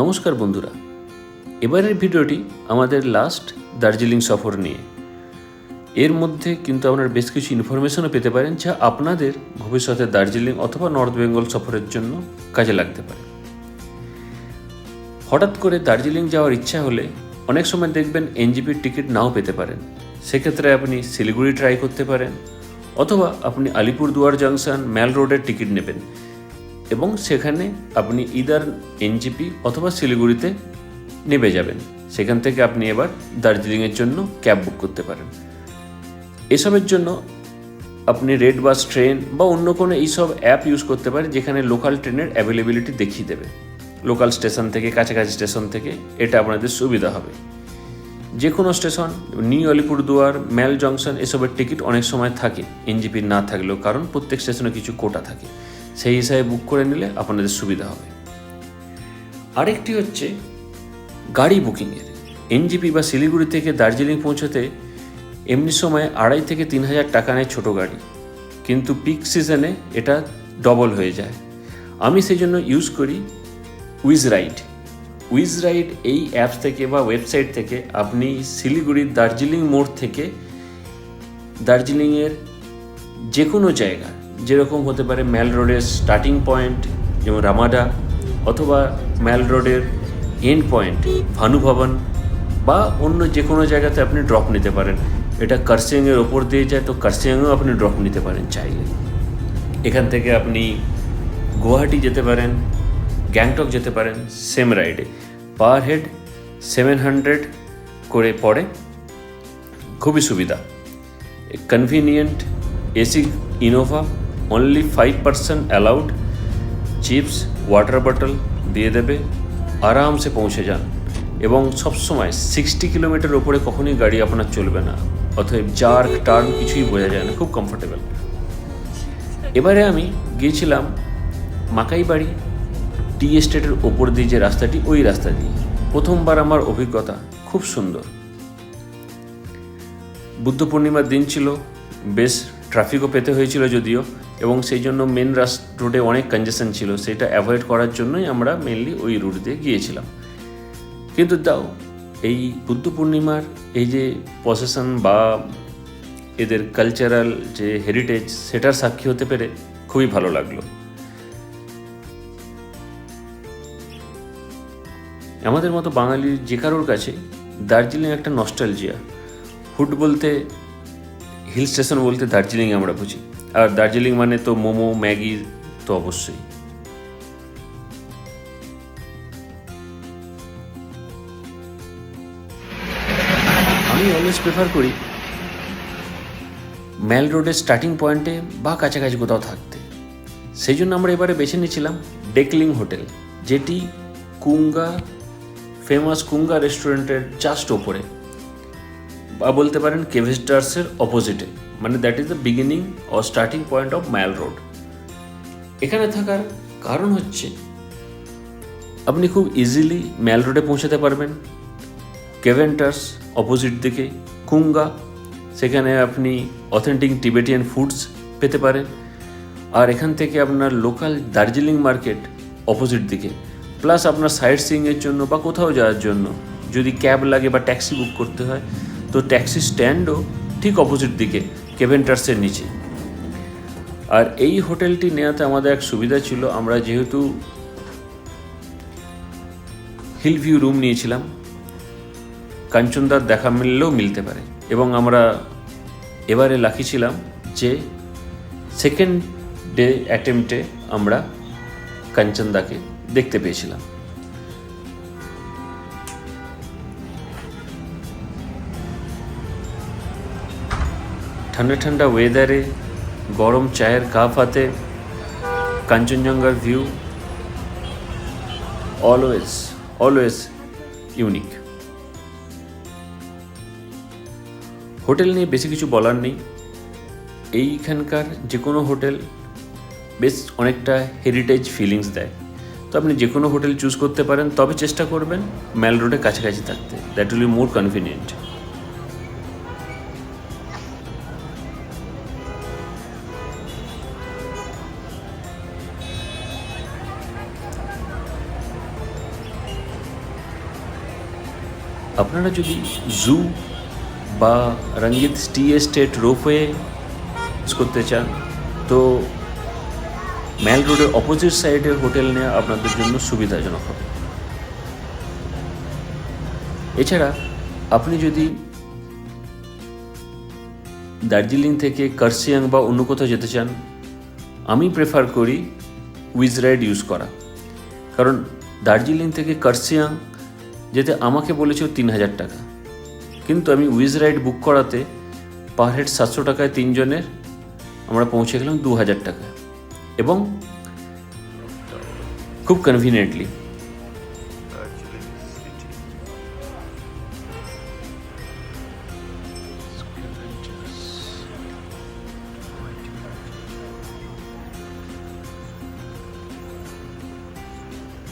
নমস্কার বন্ধুরা। এবারের ভিডিওটি আমাদের লাস্ট দার্জিলিং সফর নিয়ে। এর মধ্যে কিন্তু আপনারা বেশ কিছু ইনফরমেশনও পেতে পারেন যা আপনাদের ভবিষ্যতে দার্জিলিং অথবা নর্থ বেঙ্গল সফরের জন্য কাজে লাগতে পারে। হঠাৎ করে দার্জিলিং যাওয়ার ইচ্ছা হলে অনেক সময় দেখবেন এনজিপির টিকিট নাও পেতে পারেন। সেক্ষেত্রে আপনি শিলিগুড়ি ট্রাই করতে পারেন অথবা আপনি আলিপুরদুয়ার জাংশন ম্যাল রোডের টিকিট নেবেন। এবং সেখানে আপনি ইদার এনজিপি অথবা শিলিগুড়িতে নেমে যাবেন। সেখান থেকে আপনি এবার দার্জিলিংয়ের জন্য ক্যাব বুক করতে পারেন। এসবের জন্য আপনি রেড বাস, ট্রেন বা অন্য কোনো এইসব অ্যাপ ইউজ করতে পারেন, যেখানে লোকাল ট্রেনের অ্যাভেলেবিলিটি দেখিয়ে দেবে। লোকাল স্টেশন থেকে, কাছাকাছি স্টেশন থেকে এটা আপনাদের সুবিধা হবে। যে কোনো station, new Alipurduar, Mall junction, এসবের টিকিট অনেক সময় থাকে এনজিপির না থাকলেও, কারণ প্রত্যেক স্টেশনে কিছু কোটা থাকে। সেই হিসাবে বুক করে নিলে আপনাদের সুবিধা হবে। আরেকটি হচ্ছে গাড়ি বুকিংয়ের এনজিপি বা শিলিগুড়ি থেকে দার্জিলিং পৌঁছতে এমনি সময় আড়াই থেকে তিন হাজার টাকা নেয় ছোটো গাড়ি। কিন্তু পিক সিজনে এটা ডবল হয়ে যায়। আমি সেই জন্য ইউজ করি উইজ রাইড উইজ রাইড এই অ্যাপস থেকে বা ওয়েবসাইট থেকে আপনি শিলিগুড়ির দার্জিলিং মোড় থেকে দার্জিলিংয়ের যে কোনো জায়গা যেরকম হতে পারে ম্যাল রোডের স্টার্টিং পয়েন্ট যেমন রামাডা অথবা ম্যাল রোডের এন্ড পয়েন্ট ভানু ভবন বা অন্য যে কোনো জায়গাতে আপনি ড্রপ নিতে পারেন। এটা কার্সিয়াংয়ের ওপর দিয়ে যায়, তো কার্সিয়াংয়েও আপনি ড্রপ নিতে পারেন চাইলে। এখান থেকে আপনি গুয়াহাটি যেতে পারেন গ্যাংটক যেতে পারেন সেম রাইডে পার হেড সেভেন হান্ড্রেড করে পড়ে, খুবই সুবিধা। Convenient AC Innova only five percent allowed chips water bottle দিয়ে দেবে, আরামসে পৌঁছে যান। এবং সবসময় সিক্সটি কিলোমিটার ওপরে কখনোই গাড়ি আপনার চলবে না। অতএব জার্ক টার্ন কিছুই বোঝা যায় না, খুব কমফোর্টেবল এবারে আমি গিয়েছিলাম মাকাইবাড়ি টি এস্টেটের ওপর দিয়ে যে রাস্তাটি, ওই রাস্তা দিয়ে। প্রথমবার আমার অভিজ্ঞতা খুব সুন্দর। বুদ্ধ পূর্ণিমার দিন ছিল, বেশ ট্রাফিকও পেতে হয়েছিল যদিও। এবং সেই জন্য মেন রাস রোডে অনেক কনজেশন ছিল, সেটা অ্যাভয়েড করার জন্যই আমরা মেনলি ওই রুট দিয়ে গিয়েছিলাম। কিন্তু দাও, এই বুদ্ধ পূর্ণিমার এই যে প্রসেশন বা এদের কালচারাল যে হেরিটেজ সেটার সাক্ষী হতে পেরে খুবই ভালো লাগল। আমাদের মতো বাঙালির যে কারোর কাছে দার্জিলিং একটা নস্টালজিয়া হুড বলতে হিল স্টেশন বলতে দার্জিলিং আমরা বুঝি। আর দার্জিলিং মানে তো মোমো, ম্যাগি তো অবশ্যই। আমি অলওয়েজ প্রেফার করি ম্যাল রোডের স্টার্টিং পয়েন্টে বা কাছাকাছি কোথাও থাকতে। সেই জন্য আমরা এবারে বেছে নিয়েছিলাম ডেকলিং হোটেল যেটি কুঙ্গা ফেমাস কুঙ্গা রেস্টুরেন্টের জাস্ট ওপরে, বা বলতে পারেন কেভেস্টার্সের অপোজিটে মানে that is the beginning or starting point of Mall Road এখানে থাকার কারণ হচ্ছে, আপনি খুব ইজিলি ম্যাল রোডে পৌঁছাতে পারবেন। কেভেন্টার্স অপোজিট দিকে কুঙ্গা সেখানে আপনি অথেন্টিক টিবেটিয়ান ফুডস পেতে পারেন। আর এখান থেকে আপনার লোকাল দার্জিলিং মার্কেট অপোজিট দিকে। প্লাস আপনার সাইড সিইংয়ের জন্য বা কোথাও যাওয়ার জন্য যদি ক্যাব লাগে বা ট্যাক্সি বুক করতে হয়, তো ট্যাক্সি স্ট্যান্ডও ঠিক অপোজিট দিকে। কেভেন্টার্সের নিচে। আর এই হোটেলটি নেওয়াতে আমাদের এক সুবিধা ছিল, আমরা যেহেতু হিল ভিউ রুম নিয়েছিলাম, কাঞ্চনদার দেখা মিললেও মিলতে পারে। এবং আমরা এবারে লাকি ছিলাম যে সেকেন্ড ডে অ্যাটেম্পটে আমরা কাঞ্চনদাকে দেখতে পেয়েছিলাম। ঠান্ডা ঠান্ডা ওয়েদারে গরম চায়ের কাপ হাতে, কাঞ্চনজঙ্ঘার view always always unique hotel নিয়ে বেশি কিছু বলার নেই। এইখানকার যে কোনো হোটেল বেশ অনেকটা হেরিটেজ ফিলিংস দেয়। তো আপনি যে কোনো হোটেল চুজ করতে পারেন, তবে চেষ্টা করবেন ম্যাল রোডে কাছাকাছি থাকতে। That will be more convenient আপনারা যদি জু বা রঙ্গিত টি এস্টেট রোপওয়ে করতে চান, তো ম্যাল রোডের অপোজিট সাইডে হোটেল নেওয়া আপনাদের জন্য সুবিধাজনক হবে। এছাড়া আপনি যদি দার্জিলিং থেকে কার্সিয়াং বা অন্য কোথাও যেতে চান, আমি প্রেফার করি উইজ রাইড ইউজ করা। কারণ দার্জিলিং থেকে কার্সিয়াং যেতে আমাকে বলেছে তিন হাজার টাকা। কিন্তু আমি উইজ রাইড বুক করাতে পার হেড সাতশো টাকায় তিনজনের আমরা পৌঁছে গেলাম দু হাজার টাকা। এবং খুব কনভিনিয়েন্টলি.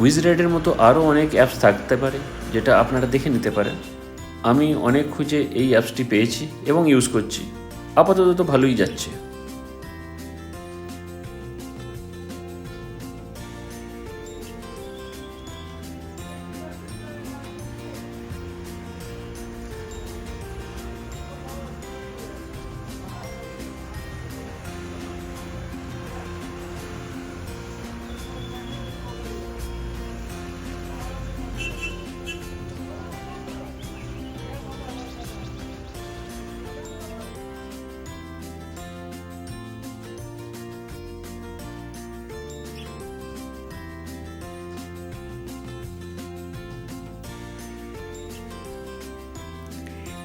উইজ রাইডের মতো আরও অনেক অ্যাপস থাকতে পারে। যেটা আপনারা দেখে নিতে পারেন। আমি অনেক খুঁজে এই অ্যাপসটি পেয়েছি এবং ইউজ করছি। আপাতত তো ভালোই যাচ্ছে।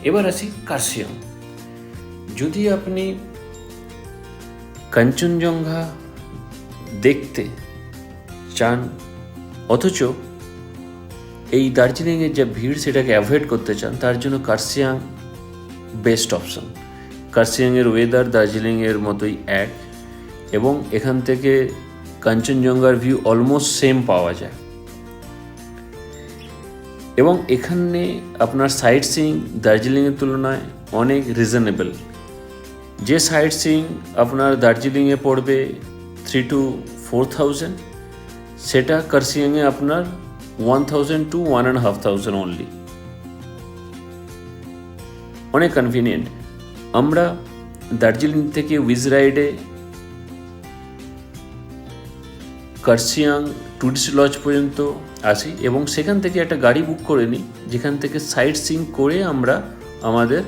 এবার আসি কার্সিয়াং যদি আপনি কাঞ্চনজঙ্ঘা দেখতে চান, অথচ এই দার্জিলিংয়ের যে ভিড় সেটাকে অ্যাভয়েড করতে চান, তার জন্য কার্সিয়াং বেস্ট অপশন কার্সিয়াংয়ের ওয়েদার দার্জিলিংয়ের মতোই এক এবং এখান থেকে কাঞ্চনজঙ্ঘার ভিউ অলমোস্ট সেম পাওয়া যায়। এবং এখানে আপনার সাইট সিইং দার্জিলিংয়ের তুলনায় অনেক রিজনেবল যে সাইট সিইং আপনার দার্জিলিংয়ে পড়বে থ্রি টু ফোর থাউজেন্ড সেটা কার্সিয়াংয়ে আপনার one thousand two one and half thousand only অনেক কনভিনিয়েন্ট আমরা দার্জিলিং থেকে উইজ রাইডে কার্সিয়াং টুরিস্ট লজ পর্যন্ত আসি এবং সেখান থেকে একটা গাড়ি বুক করে নিই, যেখান থেকে সাইট সিং করে আমরা আমাদের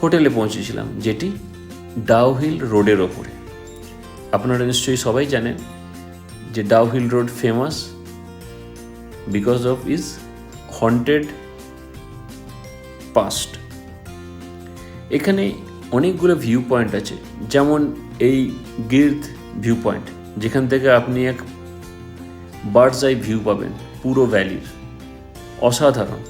হোটেলে পৌঁছেছিলাম, যেটি ডাউহিল রোডের ওপরে। আপনারা নিশ্চয়ই সবাই জানেন যে Dowhill road famous because of is haunted past এখানে অনেকগুলো ভিউ পয়েন্ট আছে, যেমন এই গির্দ ভিউ পয়েন্ট যেখান থেকে আপনি এক বার্ডস আই ভিউ পাবেন পুরো ভ্যালির। অসাধারণ।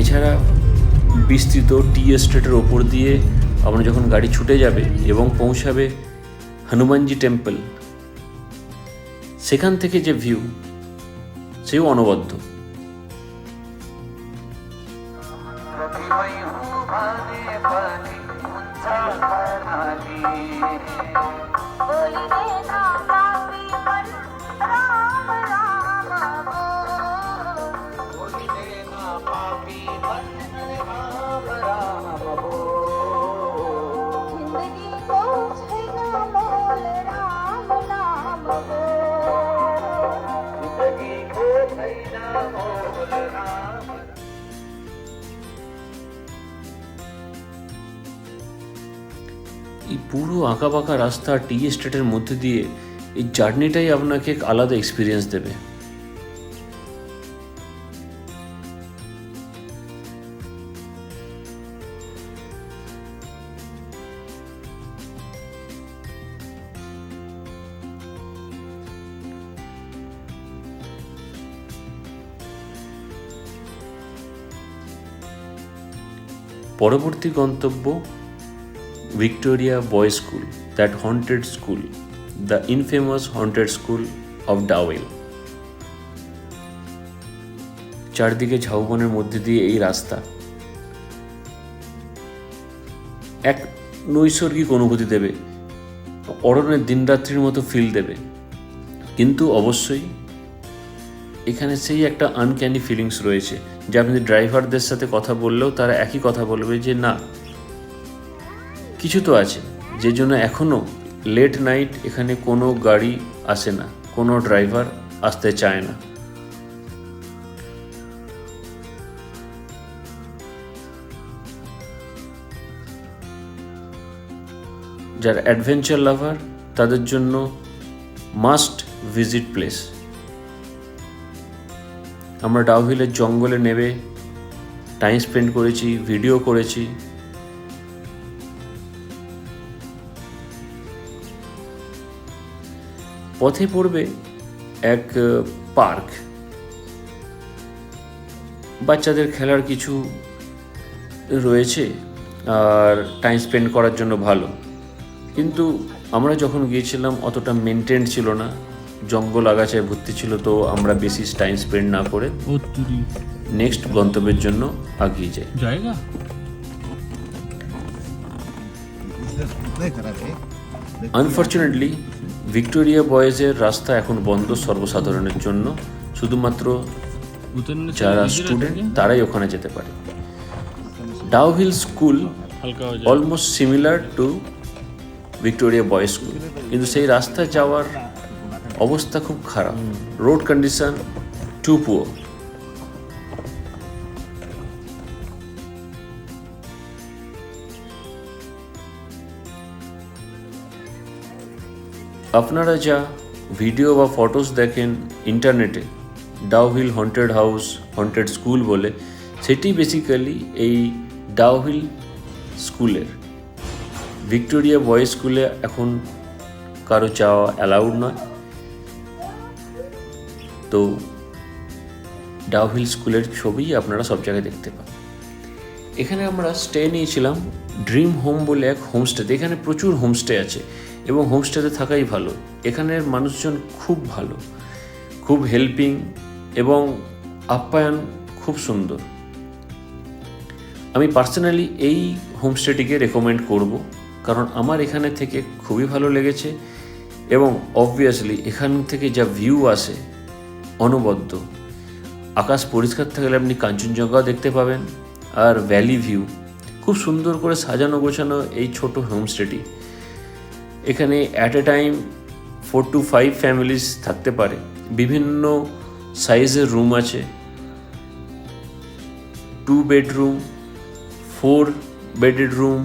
এছাড়া বিস্তৃত টি এস্টেটের ওপর দিয়ে আপনার যখন গাড়ি ছুটে যাবে এবং পৌঁছাবে হনুমানজি টেম্পল, সেখান থেকে যে ভিউ, সেও অনবদ্য। এই পুরো আঁকা বাঁকা রাস্তা টি এস্টেটের মধ্যে দিয়ে এই জার্নিটাই আপনাকে এক আলাদা এক্সপিরিয়েন্স দেবে। পরবর্তী গন্তব্য Victoria Boys School, that haunted school, the infamous haunted school of Dowell. চারদিকে ঝাউবনের মধ্যে দিয়ে এই রাস্তা। এক নৈসর্গিক অনুভূতি দেবে। অরণ্যের দিনরাত্রির মতো ফিল দেবে। কিন্তু অবশ্যই এখানে সেই একটা আনক্যানি ফিলিংস রয়েছে যে আপনি ড্রাইভারদের সাথে কথা বললেও তারা একই কথা বলবে যে না কিছু তো আছে, যে জন্য এখনও লেট নাইট এখানে কোনো গাড়ি আসে না, কোনো ড্রাইভার আসতে চায় না। যারা অ্যাডভেঞ্চার লাভার তাদের জন্য মাস্ট ভিজিট প্লেস আমরা ডাউহিলের জঙ্গলে নেবে টাইম স্পেন্ড করেছি ভিডিও করেছি পথে পড়বে এক পার্ক। বাচ্চাদের খেলার কিছু রয়েছে আর টাইম স্পেন্ড করার জন্য ভালো। কিন্তু আমরা যখন গিয়েছিলাম অতটা মেনটেন ছিল না। জঙ্গল আগাছায় ভর্তি ছিল তো আমরা বেশি টাইম স্পেন্ড না করে নেক্সট গন্তব্যের জন্য আগিয়ে যাই। জায়গা? আনফর্চুনেটলি ভিক্টোরিয়া বয়েজের রাস্তা এখন বন্ধ সর্বসাধারণের জন্য। শুধুমাত্র যারা স্টুডেন্ট তারাই ওখানে যেতে পারে। Dowhill school almost similar to Victoria boys school কিন্তু সেই রাস্তায় যাওয়ার অবস্থা খুব খারাপ। রোড কন্ডিশন টু পুয়ার আপনারা যা ভিডিও বা ফটোস দেখেন ইন্টারনেটে Dowhill haunted house haunted school বলে, সেটি বেসিক্যালি এই ডাউহিল স্কুলের ভিক্টোরিয়া বয়েজ স্কুলে এখন কারও যাওয়া অ্যালাউড নয়। তো ডাউহিল স্কুলের ছবি আপনারা সব জায়গায় দেখতে পান। এখানে আমরা স্টে নিয়েছিলাম ড্রিম হোম বলে এক হোমস্টেতে এখানে প্রচুর হোমস্টে আছে। এবং হোমস্টেতে থাকাই ভালো। এখানের মানুষজন খুব ভালো। খুব হেল্পিং এবং আপ্যায়ন খুব সুন্দর। আমি পার্সোনালি এই হোমস্টেটিকে রেকমেন্ড করব কারণ আমার এখানে থেকে খুবই ভালো লেগেছে এবং অবভিয়াসলি এখান থেকে যা ভিউ আসে অনবদ্য। আকাশ পরিষ্কার থাকলে আপনি কাঞ্চনজঙ্ঘাও দেখতে পাবেন আর ভ্যালি ভিউ খুব সুন্দর করে সাজানো গোছানো এই ছোট হোমস্টেটি। এখানে at a time four to five families থাকতে পারে। বিভিন্ন সাইজের রুম আছে। Two bedroom four bedded room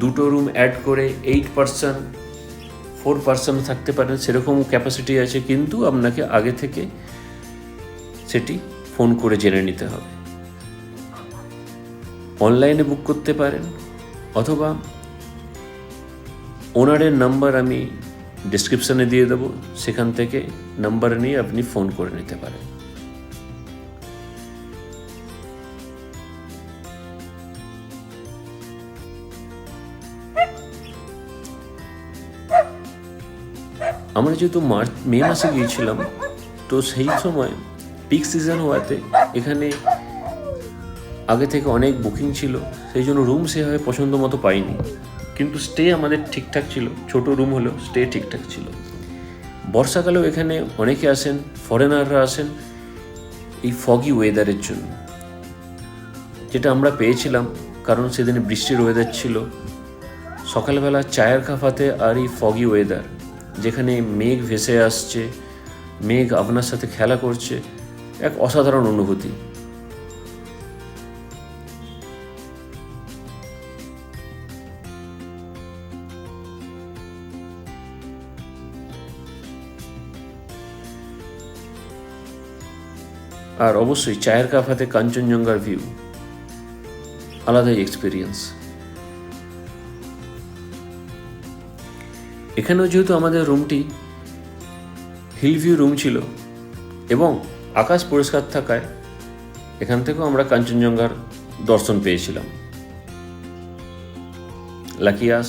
দুটো রুম অ্যাড করে এইট পার্সন ফোর পার্সন থাকতে পারেন সেরকম ক্যাপাসিটি আছে, কিন্তু আপনাকে আগে থেকে সেটি ফোন করে জেনে নিতে হবে। অনলাইনে বুক করতে পারেন, অথবা ওনারের নাম্বার আমি ডিসক্রিপশানে দিয়ে দেবো। সেখান থেকে নাম্বার নিয়ে আপনি ফোন করে নিতে পারেন। আমরা যেহেতু মার্চ, মে মাসে গিয়েছিলাম, তো সেই সময় পিক সিজন হওয়াতে এখানে আগে থেকে অনেক বুকিং ছিল, সেই জন্য রুম সেভাবে পছন্দ মতো পাইনি। কিন্তু স্টে আমাদের ঠিকঠাক ছিল, ছোট রুম হলেও স্টে ঠিকঠাক ছিল। বর্ষাকালেও এখানে অনেকে আসেন ফরেনাররা আসেন এই ফগি ওয়েদারের জন্য। যেটা আমরা পেয়েছিলাম, কারণ সেদিনে বৃষ্টির ওয়েদার ছিল। সকালবেলা চায়ের কাফাতে আর এই ফগি ওয়েদার যেখানে মেঘ ভেসে আসছে, মেঘ আপনার সাথে খেলা করছে, এক অসাধারণ অনুভূতি। আর অবশ্যই চায়ের কাপ হাতে কাঞ্চনজঙ্ঘার ভিউ আলাদাই এক্সপিরিয়েন্স এখানেও যেহেতু আমাদের রুমটি হিল ভিউ রুম ছিল এবং আকাশ পরিষ্কার থাকায় এখান থেকেও আমরা কাঞ্চনজঙ্ঘার দর্শন পেয়েছিলাম। লাকিয়াস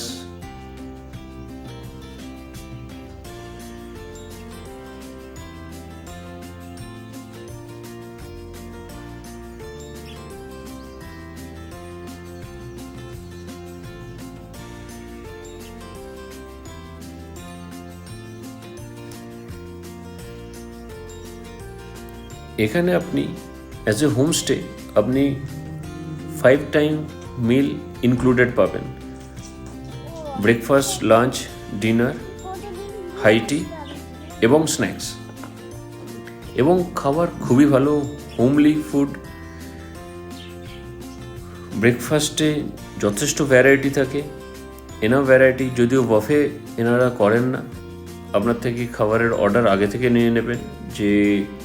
এখানে আপনি অ্যাজ এ হোমস্টে আপনি ফাইভ টাইম মিল ইনক্লুডেড পাবেন। Breakfast lunch dinner high tea এবং স্ন্যাক্স এবং খাবার খুবই ভালো হোমলি ফুড ব্রেকফাস্টে যথেষ্ট ভ্যারাইটি থাকে। এনা ভ্যারাইটি যদিও বফে এনারা করেন না। আপনার থেকে খাবারের অর্ডার আগে থেকে নিয়ে নেবেন, যে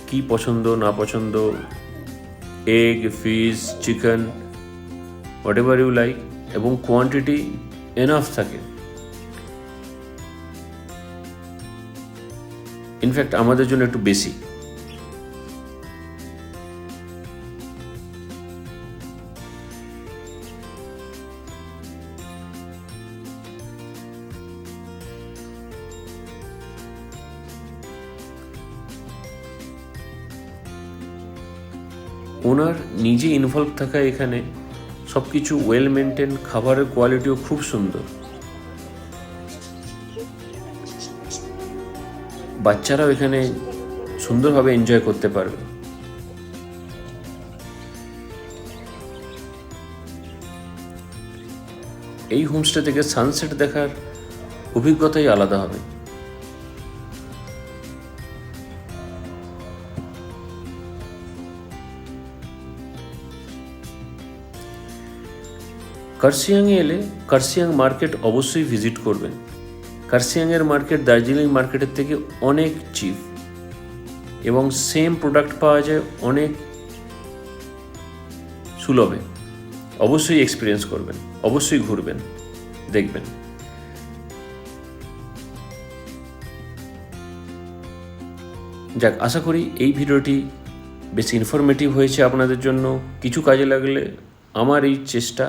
কি পছন্দ, না পছন্দ egg fish chicken whatever you like এবং কোয়ান্টিটি এনাফ থাকে। ইনফ্যাক্ট আমাদের জন্য একটু বেশি। ওনার নিজে ইনভলভ থাকা এখানে সব কিছু ওয়েল মেনটেন খাবারের কোয়ালিটিও খুব সুন্দর। বাচ্চারাও এখানে সুন্দরভাবে এনজয় করতে পারবে। এই হোমস্টে থেকে সানসেট দেখার অভিজ্ঞতাই আলাদা হবে। কার্সিয়াংয়ে এলে কার্সিয়াং মার্কেট অবশ্যই ভিজিট করবেন। কার্সিয়াংয়ের মার্কেট দার্জিলিং মার্কেটের থেকে অনেক চিপ এবং সেম প্রোডাক্ট পাওয়া যায় অনেক সুলভে। অবশ্যই এক্সপিরিয়েন্স করবেন, অবশ্যই ঘুরবেন, দেখবেন। যাক, আশা করি এই ভিডিওটি বেশ ইনফরমেটিভ হয়েছে আপনাদের জন্য। কিছু কাজে লাগলে আমার এই চেষ্টা